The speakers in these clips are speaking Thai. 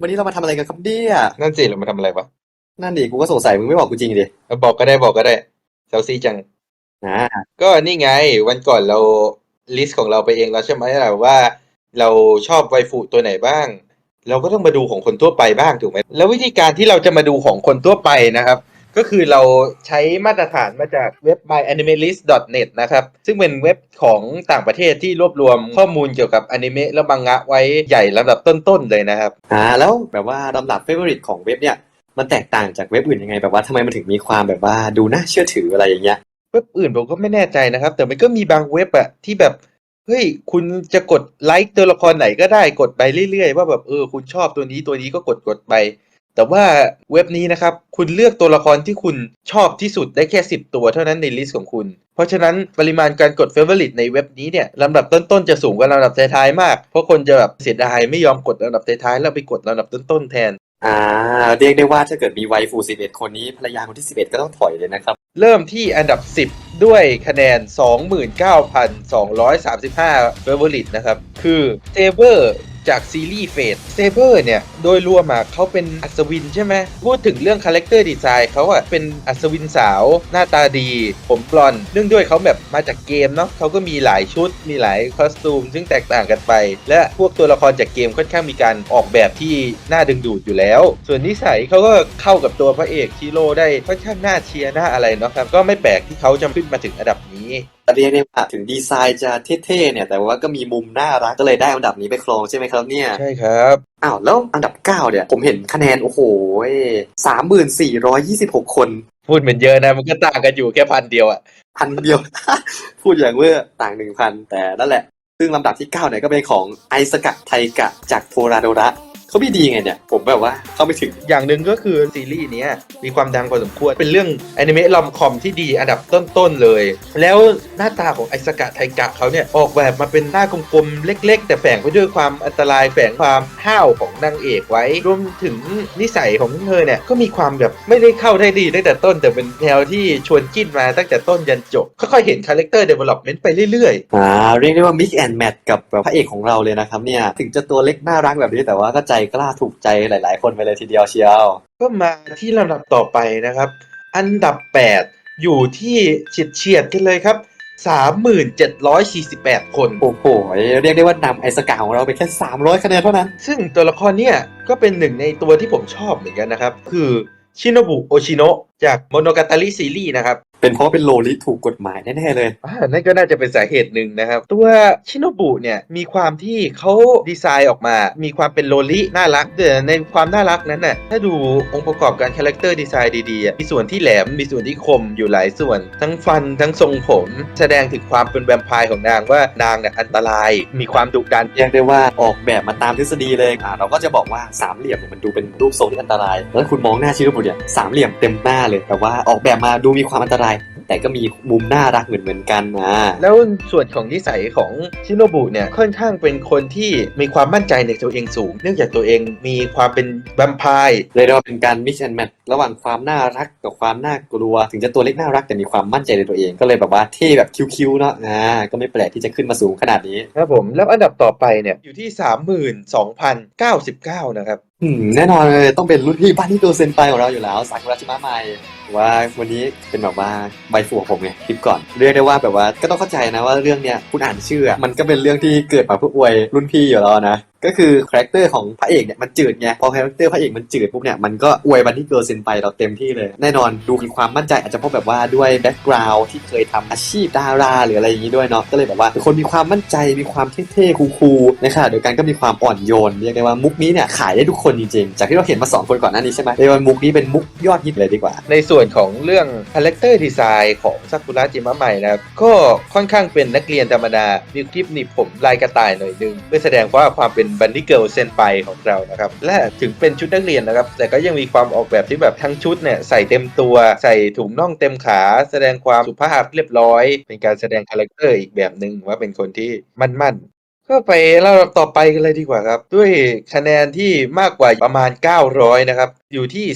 วันนี้เรามาทำอะไรกันครับเนี่ยนั่นสิเรามาทำอะไรวะนั่นดิกูก็สงสัยมึงไม่บอกกูจริงดิเอาบอกก็ได้บอกก็ได้เซลซี่จังอ่าก็นี่ไงวันก่อนเราลิสต์ของเราไปเองแล้วใช่ไหมล่ะว่าเราชอบไวฟูตัวไหนบ้าง เราก็ต้องมาดูของคนทั่วไปบ้างถูกไหมแล้ววิธีการที่เราจะมาดูของคนทั่วไปนะครับ ก็คือเราใช้มาตรฐานมาจากเว็บ myanimelist.net นะครับ ซึ่งเป็นเว็บของต่างประเทศที่รวบรวมข้อมูลเกี่ยวกับอนิเมะและบังงะไว้ใหญ่ลำดับต้นๆเลยนะครับ อ่าแล้วแบบว่าลำดับเฟเวอริตของเว็บเนี่ยมันแตกต่างจากเว็บอื่นยังไงแบบว่าทำไมมันถึงมีความแบบว่าดูน่าเชื่อถืออะไรอย่างเงี้ยเว็บอื่นผมก็ไม่แน่ใจนะครับ แต่มันก็มีบางเว็บอะที่แบบเฮ้ยคุณจะกดไลค์ตัวละครไหนก็ได้กดไปเรื่อยๆ ว่าแบบเออคุณชอบตัวนี้ตัวนี้ก็กดกดไป แต่ว่าเว็บนี้นะครับ คุณเลือกตัวละครที่คุณชอบที่สุดได้แค่ 10 ตัวเท่านั้นในลิสต์ของคุณ เพราะฉะนั้นปริมาณการกดเฟเวอร์ลิตในเว็บนี้เนี่ยลำดับต้นๆจะสูงกว่าลำดับท้ายๆมาก เพราะคนจะแบบเสียดายไม่ยอมกดลำดับท้ายๆแล้วไปกดลำดับต้นๆแทน อ่า เรียกได้ว่าถ้าเกิดมีไวฟู11 คนนี้ภรรยาคนที่ 11 ก็ต้องถอยเลยนะครับ เริ่มที่อันดับ 10 ด้วยคะแนน 29,235เฟเวอร์ลิตนะครับ คือเซเบอร์ จากซีรีส์เฟดเซเบอร์เนี่ย โดยรวมอะเขาเป็นอัศวินใช่ไหมพูดถึงเรื่องคาแรคเตอร์ดีไซน์เขาอะเป็นอัศวินสาว หน้าตาดี ผมบลอนเนื่องด้วยเขาแบบมาจากเกมเนาะเขาก็มีหลายชุดมีหลายคอสตูม ซึ่งแตกต่างกันไป และพวกตัวละครจากเกมค่อนข้างมีการออกแบบที่น่าดึงดูดอยู่แล้ว ส่วนนิสัยเขาก็เข้ากับตัวพระเอกชิโร่ได้ค่อนข้างน่าเชียร์น่าอะไรเนาะครับก็ไม่แปลกที่เขาจะขึ้นมาถึงอันดับนี้เรียกได้ว่าถึงดีไซน์จะเท่ๆเนี่ย แต่ว่าก็มีมุมน่ารักก็เลยได้อันดับนี้ไปครองใช่ไหมครับเนี่ย ใช่ครับ อ้าวแล้วอันดับ 9 เนี่ย ผมเห็นคะแนน โอ้โหสามหมื่นสี่ร้อยยี่สิบหกคน พูดเหมือนเยอะนะ มันก็ต่างกันอยู่แค่พันเดียวอะพันเดียว พูดอย่างเวอร์ต่างหนึ่งพันแต่นั่นแหละ ซึ่งลำดับที่ 9 เนี่ยก็เป็นของไอสกะไทกะจากโทราโดระ เขามีดีไงเนี่ย ผมแบบว่าเข้าไม่ถึง อย่างหนึ่งก็คือซีรีส์เนี้ยมีความดังพอสมควร เป็นเรื่องอนิเมะลอมคอมที่ดีอันดับต้นๆเลย แล้วหน้าตาของไอสกะไทกะเขาเนี่ยออกแบบมาเป็นหน้ากลมๆเล็ก ๆ แต่แฝงไปด้วยความอันตรายแฝงความห้าวของนางเอกไว้ รวมถึงนิสัยของเธอเนี่ยก็มีความแบบไม่ได้เข้าได้ดีตั้งแต่ต้น แต่เป็นแนวที่ชวนจิ้นมาตั้งแต่ต้นยันจบค่อยๆเห็นคาแรคเตอร์เดเวล็อปเมนต์ไปเรื่อยๆอ่าเรียกได้ว่า mix and match กับแบบพระเอกของเราเลยนะครับเนี่ยถึงจะตัวเล็กน่ารักแบบนี้แต่ว่าก็ใจกล้าถูกใจหลาย ๆ คนไปเลยทีเดียวเชียว ก็มาที่ลำดับต่อไปนะครับ อันดับ 8 อยู่ที่เฉียดเฉียดๆกันเลยครับ 3748 คน โอ้โห เรียกได้ว่านำไอสกาของเราไปแค่ 300 คะแนนเท่านั้น ซึ่งตัวละครเนี่ยก็เป็นหนึ่งในตัวที่ผมชอบเหมือนกันนะครับ คือชิโนบุโอชิโนะจากโมโนกาตาริซีรีส์นะครับ เป็นเพราะว่าเป็นโลลิถูกกฎหมายแน่ๆเลยอ่านั่นก็น่าจะเป็นสาเหตุหนึ่งนะครับ ตัวชิโนบุเนี่ยมีความที่เขาดีไซน์ออกมา มีความเป็นโลลิน่ารักแต่ในความน่ารักนั้นน่ะถ้าดูองค์ประกอบการคาแรคเตอร์ดีไซน์ดีๆอะมีส่วนที่แหลมมีส่วนที่คมอยู่หลายส่วน ทั้งฟันทั้งทรงผม แสดงถึงความเป็นแวมไพร์ของนางว่านางเนี่ยอันตรายมีความดุดันเรียกได้ว่าออกแบบมาตามทฤษฎีเลยอ่าเราก็จะบอกว่าสามเหลี่ยมเนี่ยมันดูเป็นรูปทรงที่อันตรายแล้วคุณมองหน้าชิโนบุเนี่ยสามเหลี่ยมเต็มหน้าเลยแต่ว่าออกแบบมาดูมีความอันตราย แต่ก็มีมุมน่ารักเหมือนเหมือนๆกันนะแล้วส่วนของนิสัยของชิโนบุเนี่ยค่อนข้างเป็นคนที่มีความมั่นใจในตัวเองสูง เนื่องจากตัวเองมีความเป็นแวมไพร์เลยเรียกว่าเป็นการ mix and match ระหว่างความน่ารักกับความน่ากลัว ถึงจะตัวเล็กน่ารักแต่มีความมั่นใจในตัวเองก็เลยแบบว่าเท่แบบคิ้วๆเนาะอ่าก็ไม่แปลกที่จะขึ้นมาสูงขนาดนี้ครับผมแล้วอันดับต่อไปเนี่ยอยู่ที่ 32,099 นะครับ อืมแน่นอนเลยต้องเป็นรุ่นพี่บ้านที่ตัวเซนไปของเราอยู่แล้วสักุระชิมะไมว่าวันนี้เป็นแบบว่าใบฝัวผมไงคลิปก่อน เรียกได้ว่าแบบว่าก็ต้องเข้าใจนะว่าเรื่องเนี้ยคุณอ่านชื่ออะมันก็เป็นเรื่องที่เกิดมาเพื่ออวยรุ่นพี่อยู่แล้วนะ ก็คือคาแรคเตอร์ของพระเอกเนี่ยมันจืดไงพอคาแรคเตอร์พระเอกมันจืดปุ๊บเนี่ยมันก็อวยบันที่เกิร์ลเซนไปเราเต็มที่เลย แน่นอนดูมีความมั่นใจอาจจะเพราะแบบว่าด้วยแบ็กกราวด์ที่เคยทำอาชีพดาราหรืออะไรอย่างนี้ด้วยเนาะก็เลยแบบว่าคนมีความมั่นใจมีความเท่ๆคูลๆในขณะเดียวกันก็มีความอ่อนโยนเรียกได้ว่ามุกนี้เนี่ยขายได้ทุกคนจริงๆจากที่เราเห็นมาสองคนก่อนหน้านี้ใช่ไหมเรียกว่ามุกนี้เป็นมุกยอดฮิตเลยดีกว่า ในส่วนของเรื่องคาแรคเตอร์ดีไซน์ของซากุระจิมะใหม่นะครับก็ค่อนข้างเป็นนักเรียนธรรมดามีคลิปหนีบผมลายกระต่ายหน่อยนึงเพื่อแสดงว่าความเป็นบันนี่เกิลเซนไปของเรานะครับ และถึงเป็นชุดนักเรียนนะครับ แต่ก็ยังมีความออกแบบที่แบบทั้งชุดเนี่ยใส่เต็มตัวใส่ถุงน่องเต็มขา แสดงความสุภาพเรียบร้อย เป็นการแสดงคาแรคเตอร์อีกแบบหนึ่งว่าเป็นคนที่มั่นๆก็ไปเราต่อไปกันเลยดีกว่าครับ ด้วยคะแนนที่มากกว่าประมาณ 900 นะครับ อยู่ที่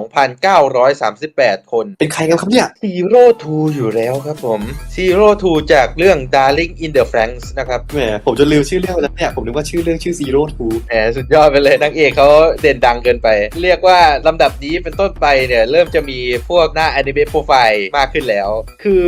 32,938 คน เป็นใครกันครับเนี่ย Zero Two อยู่แล้วครับผม Zero Two จากเรื่อง Darling in the Franxx นะครับ แหม ผมจะลืมชื่อเรื่องไปแล้วเนี่ย ผมนึกว่าชื่อเรื่องชื่อ Zero Two แหมสุดยอดไปเลยนางเอกเขาเด่นดังเกินไป เรียกว่าลำดับนี้เป็นต้นไปเนี่ย เริ่มจะมีพวกหน้าอนิเมะโปรไฟล์มากขึ้นแล้ว คือ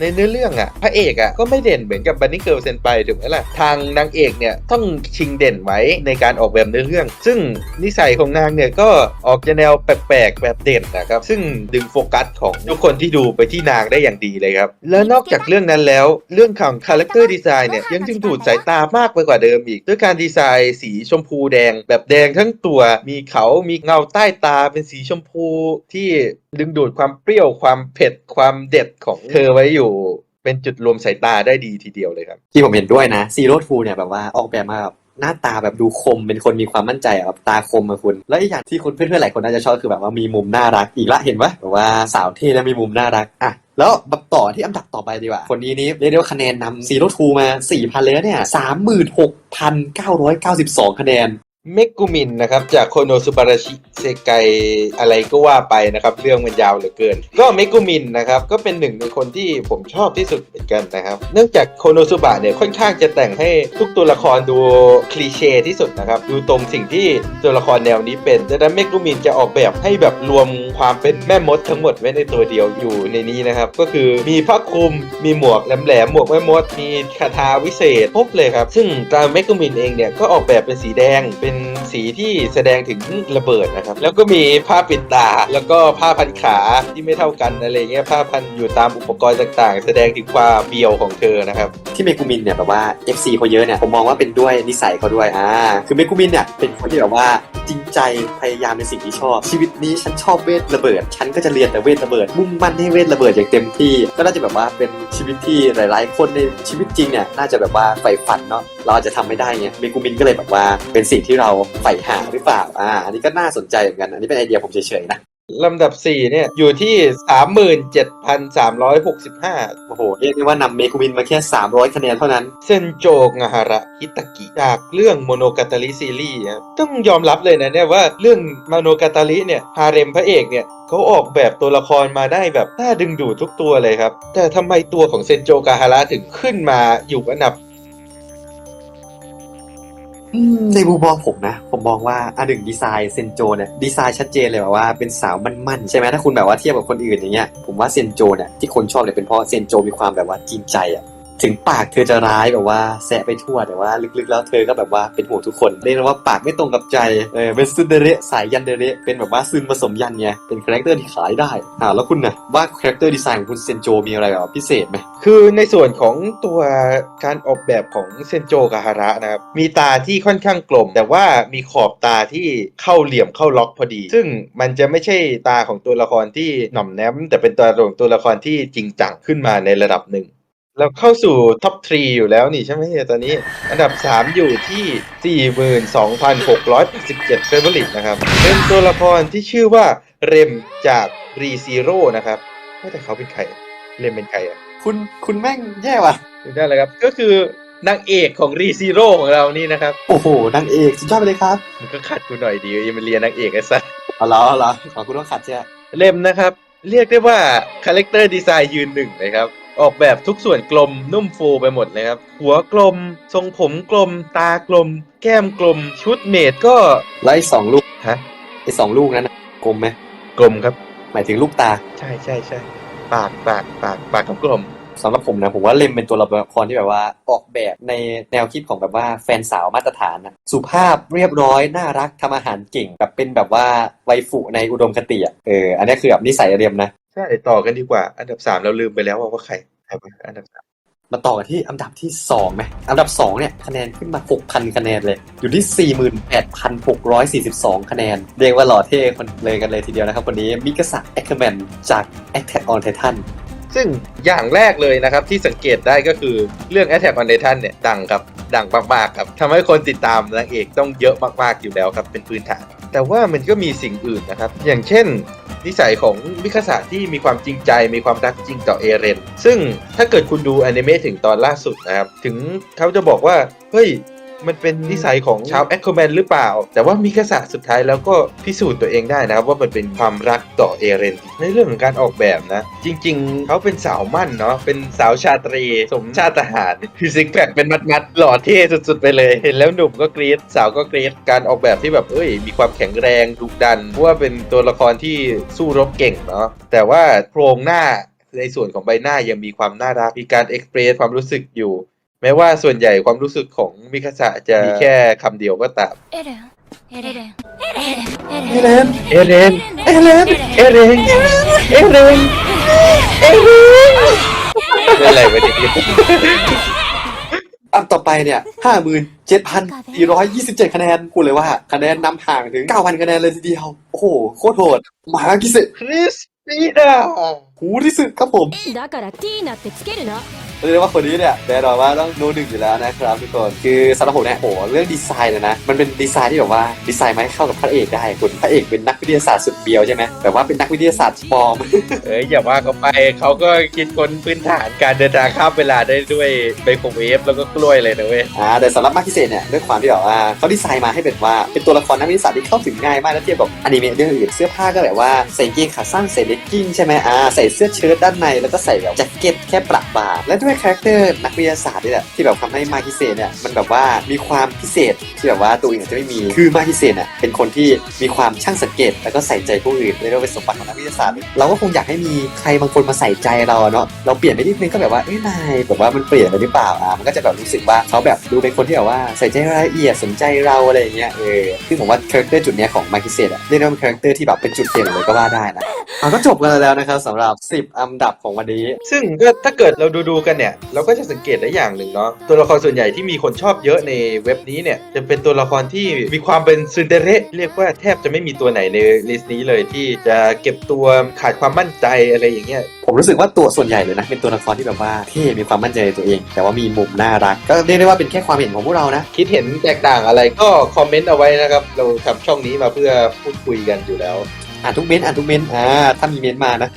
ในเนื้อเรื่องอะพระเอกอะก็ไม่เด่นเหมือนกับบันนี่เกิลเซนไปถูกไหมล่ะ ทางนางเอกเนี่ยต้องชิงเด่นไว้ในการออกแบบเนื้อเรื่อง ซึ่งนิสัยของนางเนี่ยก็ออกจะแนวแปลกๆแบบเด่นนะครับ ซึ่งดึงโฟกัสของทุกคนที่ดูไปที่นางได้อย่างดีเลยครับ แล้วนอกจากเรื่องนั้นแล้ว เรื่องของคาแรคเตอร์ดีไซน์เนี่ยยังดึงดูดสายตามากไปกว่าเดิมอีก ด้วยการดีไซน์สีชมพูแดง แบบแดงทั้งตัว มีเขามีเงาใต้ตาเป็นสีชมพูที่ดึงดูดความเปรี้ยวความเผ็ดความเด็ดของเธอไว้อยู่เป็นจุดรวมสายตาได้ดีทีเดียวเลยครับ ที่ผมเห็นด้วยนะ Zero Two เนี่ยแบบว่าออกแบบมาแบบ หน้าตาแบบดูคมเป็นคนมีความมั่นใจอะแบบตาคมอะคุณ แล้วอีกอย่างที่คุณเพื่อนๆหลายคนน่าจะชอบคือแบบว่ามีมุมน่ารักอีกละเห็นไหมแบบว่าสาวเท่แล้วมีมุมน่ารักอะแล้วแบบต่อที่อันดับต่อไปดีกว่า คนนี้นี้เรียกได้ว่าคะแนนนำซีโร่ทูมา 4,000 เลยเนี่ย 36,992 คะแนน เมกุมินนะครับจากโคโนสุบาราชิเซไกอะไรก็ว่าไปนะครับ เรื่องมันยาวเหลือเกิน ก็เมกุมินนะครับก็เป็นหนึ่งในคนที่ผมชอบที่สุดเหมือนกันนะครับ เนื่องจากโคโนสุบะเนี่ยค่อนข้างจะแต่งให้ทุกตัวละครดูคลีเช่ที่สุดนะครับ ดูตรงสิ่งที่ตัวละครแนวนี้เป็นดังนั้นเมกุมินจะออกแบบให้แบบรวมความเป็นแม่มดทั้งหมดไว้ในตัวเดียวอยู่ในนี้นะครับ ก็คือมีผ้าคลุมมีหมวกแหลมๆหมวกแม่มด มีคาถาวิเศษครบเลยครับซึ่งตราเมกุมินเองเนี่ยก็ออกแบบเป็นสีแดงเป็นสีที่แสดงถึงระเบิดนะครับ แล้วก็มีผ้าปิดตา แล้วก็ผ้าพันขาที่ไม่เท่ากันอะไรเงี้ยผ้าพันอยู่ตามอุปกรณ์ต่างๆ แสดงถึงความเบียวของเธอนะครับ ที่เมกุมินเนี่ยแบบว่า FC เขาเยอะเนี่ยผมมองว่าเป็นด้วยนิสัยเขาด้วยอ่าคือเมกุมินเนี่ยเป็นคนที่แบบว่าจริงใจพยายามในสิ่งที่ชอบ ชีวิตนี้ฉันชอบเวทระเบิด ฉันก็จะเรียนแต่เวทระเบิด มุ่งมั่นให้เวทระเบิดอย่างเต็มที่ ก็น่าจะแบบว่าเป็นชีวิตที่หลาย ๆ คนในชีวิตจริงเนี่ยน่าจะแบบว่าใฝ่ฝันเนาะเราอาจจะทำไม่ได้ไงเมกุมินก็เลยแบบว่าเป็นสิ่งที่เราใฝ่หาหรือเปล่าอ่า อันนี้ก็น่าสนใจเหมือนกัน อันนี้เป็นไอเดียผมเฉยๆนะลำดับ 4 เนี่ย อยู่ที่ 37,365 โอ้โห เรียกได้ว่านำเมกุมินมาแค่ 300 คะแนนเท่านั้น เซนโจงาฮาระฮิตากิจากเรื่องโมโนกาตาริซีรีส์ครับต้องยอมรับเลยนะเนี่ยว่าเรื่องโมโนกาตาริเนี่ยฮาเร็มพระเอกเนี่ยเขาออกแบบตัวละครมาได้แบบน่าดึงดูดทุกตัวเลยครับ แต่ทำไมตัวของเซนโจกาฮาระถึงขึ้นมาอยู่อันดับอืม ในมุมมองผมนะ ผมมองว่าอันหนึ่งดีไซน์เซนโจเนี่ยดีไซน์ชัดเจนเลยแบบว่าเป็นสาวมั่นๆใช่ไหมถ้าคุณแบบว่าเทียบกับคนอื่นอย่างเงี้ยผมว่าเซนโจเนี่ยที่คนชอบเนี่ยเป็นเพราะเซนโจมีความแบบว่าจริงใจอะ ถึงปากเธอจะร้ายแบบว่าแสะไปทั่วแต่ว่าลึกๆแล้วเธอก็แบบว่าเป็นห่วงทุกคนเรียกว่าปากไม่ตรงกับใจเออเป็นซึนเดเรสายยันเดเรเป็นแบบว่าซึนผสมยันไงเป็นคาแรคเตอร์ที่ขายได้อ่าแล้วคุณนะว่าคาแรคเตอร์ดีไซน์ของคุณเซนโจมีอะไรแบบพิเศษไหมคือในส่วนของตัวการออกแบบของเซนโจกาฮาระนะครับมีตาที่ค่อนข้างกลม แต่ว่ามีขอบตาที่เข้าเหลี่ยมเข้าล็อกพอดี ซึ่งมันจะไม่ใช่ตาของตัวละครที่หน่อมแนมแต่เป็นตัวของตัวละครที่จริงจังขึ้นมาในระดับหนึ่ง เราเข้าสู่ท็อป3อยู่แล้วนี่ใช่ไหมเนี่ยตอนนี้ อันดับ 3 อยู่ที่ 42,687เฟเวอริตนะครับ เป็นตัวละครที่ชื่อว่าเรมจากรีซีโร่นะครับว่าแต่เขาเป็นใคร เรมเป็นใครอะคุณคุณแม่งแย่ว่ะดูได้เลยครับ ก็คือนางเอกของรีซีโร่ของเรานี่นะครับ โอ้โหนางเอกสุดยอดไปเลยครับ มันก็ขัดกูหน่อยดียังมาเรียนนางเอกไอ้สัสเอาละเอาละขอคุณต้องขัดใช่ไหมเล่มนะครับ เรียกได้ว่าคาแรคเตอร์ดีไซน์ยืนหนึ่งเลยครับ ออกแบบทุกส่วนกลมนุ่มฟูไปหมดเลยครับ หัวกลม ทรงผมกลม ตากลม แก้มกลม ชุดเมดก็แล้วไอ้สองลูกฮะไอ้สองลูกนั้นน่ะกลมไหมกลมครับ หมายถึงลูกตาใช่ใช่ใช่ปากปากปากปากกลมสำหรับผมนะผมว่าเลมเป็นตัวละครที่แบบว่าออกแบบในแนวคิดของแบบว่าแฟนสาวมาตรฐานนะสุภาพเรียบร้อยน่ารักทำอาหารเก่งแบบเป็นแบบว่าไวฟุในอุดมคติอะเอออันนี้คือแบบนิสัยเรียมนะใช่ต่อกันดีกว่า อันดับสามเราลืมไปแล้วว่าว่าใครใครเป็นอันดับสามมาต่อกันที่อันดับที่สองไหมอันดับสองเนี่ยคะแนนขึ้นมา 6,000 คะแนนเลย อยู่ที่ 48,642 คะแนน เรียกว่าหล่อเท่คนเลยกันเลยทีเดียวนะครับคนนี้มิกาสะแอคแมนจาก Attack on Titan ซึ่งอย่างแรกเลยนะครับที่สังเกตได้ก็คือเรื่อง Attack on Titan เนี่ยดังครับดังมากๆครับทำให้คนติดตามนางเอกต้องเยอะมากๆอยู่แล้วครับเป็นพื้นฐาน แต่ว่ามันก็มีสิ่งอื่นนะครับ อย่างเช่น นิสัยของมิคาสะที่มีความจริงใจมีความรักจริงต่อเอเรน ซึ่งถ้าเกิดคุณดูอนิเมะถึงตอนล่าสุดนะครับ ถึงเขาจะบอกว่า เฮ้ย มันเป็นนิสัยของชาวแอคโคแมนหรือเปล่า แต่ว่ามิคาสะสุดท้ายแล้วก็พิสูจน์ตัวเองได้นะครับว่ามันเป็นความรักต่อเอเรน ในเรื่องของการออกแบบนะ จริง ๆ เขาเป็นสาวมั่นเนาะเป็นสาวชาตรี สมชาติทหารคือซิกแพคเป็นมัดๆหล่อเท่สุดๆไปเลย เห็นแล้วหนุ่มก็กรี๊ดสาวก็กรี๊ดการออกแบบที่แบบเอ้ย มีความแข็งแรงดุดันเพราะว่าเป็นตัวละครที่สู้รบเก่งเนาะแต่ว่าโครงหน้าในส่วนของใบหน้ายังมีความน่ารัก มีการเอ็กเพรสความรู้สึกอยู่ แม้ว่าส่วนใหญ่ความรู้สึกของมิคาสะจะมีแค่คำเดียวก็ตาม エレンエレンエレン เอเลน เอเรน เอเลน เอเรนเอเรนเอเรนอะไรวะเนี่ย อันต่อไปเนี่ยห้าหมื่นเจ็ดพันสี่ร้อยยี่สิบเจ็ดคะแนนพูดเลยว่าคะแนนนำห่างถึงเก้าพันคะแนนเลยทีเดียว โอ้โห โคตรโหดมากิเซ คริสติน่า หูที่สุดครับผม だからティーナってつけるな เรียกได้ว่าคนนี้เนี่ยแน่นอนว่าต้องโนหนึ่งอยู่แล้วนะครับทุกคนคือสำหรับผมเนี่ยโหเรื่องดีไซน์เลยนะมันเป็นดีไซน์ที่แบบว่าดีไซน์มาให้เข้ากับพระเอกได้คุณพระเอกเป็นนักวิทยาศาสตร์สุดเบียวใช่ไหมแบบว่าเป็นนักวิทยาศาสตร์ปลอม เอ้ยอย่าว่าเขาไปเขาก็คิดคนพื้นฐานการเดินทางข้ามเวลาได้ด้วยไบโครเวฟแล้วก็กล้วยเลยนะเว้ยอ่าแต่สำหรับมาคิเซเนี่ยด้วยความที่แบบว่าเขาดีไซน์มาให้เป็นว่าเป็นตัวละครนักวิทยาศาสตร์ที่เข้าถึงง่ายมากแล้วเทียบกับอนิเมะเรื่องอื่นเสื้อผ้าก็แบบว่าใส่กางเกงขาสั้นใส่เลกกิ้งใช่ไหมอ่าใส่เสื้อเชิ้ตด้านในแล้วก็ใส่แบบแจ็คเก็ตแค่ประบ่าและด้วยคาแรคเตอร์นักวิทยาศาสตร์นี่แหละที่แบบทำให้มาคิเซเนี่ยมันแบบว่ามีความพิเศษที่แบบว่าตัวอื่นอาจจะไม่มีคือมาคิเซเนี่ยเป็นคนที่มีความช่างสังเกต แล้วก็ใส่ใจผู้อื่นเรียกว่าเป็นสมบัติของนักวิทยาศาสตร์เราก็คงอยากให้มีใครบางคนมาใส่ใจเราเนาะเราเปลี่ยนไปนิดนึงก็แบบว่าเอ้ยนายแบบว่ามันเปลี่ยนไปหรือเปล่าอะมันก็จะแบบรู้สึกว่าเขาแบบดูเป็นคนที่แบบว่าใส่ใจรายละเอียดสนใจเราอะไรอย่างเงี้ยเออซึ่งผมว่าคาแรคเตอร์จุดเนี้ยของมาคิเซตอะเรียกได้ว่าเป็นคาแรคเตอร์ที่แบบเป็นจุดเด่นเลยก็ว่าได้นะอะก็จบกันแล้วนะครับสำหรับ 10 อันดับของวันนี้ ซึ่งก็ถ้าเกิดเราดูดูกันเนี่ยเราก็จะสังเกตได้อย่างหนึ่งเนาะตัวละครส่วนใหญ่ที่มีคนชอบเยอะในเว็บนี้เนี่ยจะเป็นตัวละครที่มีความเป็นซินเดอเรลเรียกว่าแทบจะไม่มีตัวไหนในลิสต์นี้เลยที่จะเก็บตัวขาดความมั่นใจอะไรอย่างเงี้ยผมรู้สึกว่าตัวส่วนใหญ่เลยนะเป็นตัวละครที่แบบว่าเท่มีความมั่นใจในตัวเอง แต่ว่ามีมุมน่ารัก ก็เรียกได้ว่าเป็นแค่ความเห็นของพวกเรานะ คิดเห็นแตกต่างอะไรก็คอมเมนต์เอาไว้นะครับ เราทำช่องนี้มาเพื่อพูดคุยกันอยู่แล้วอ่านทุกเม้นต์อ่านทุกเม้นต์อ่าถ้ามีเม้นต์มานะ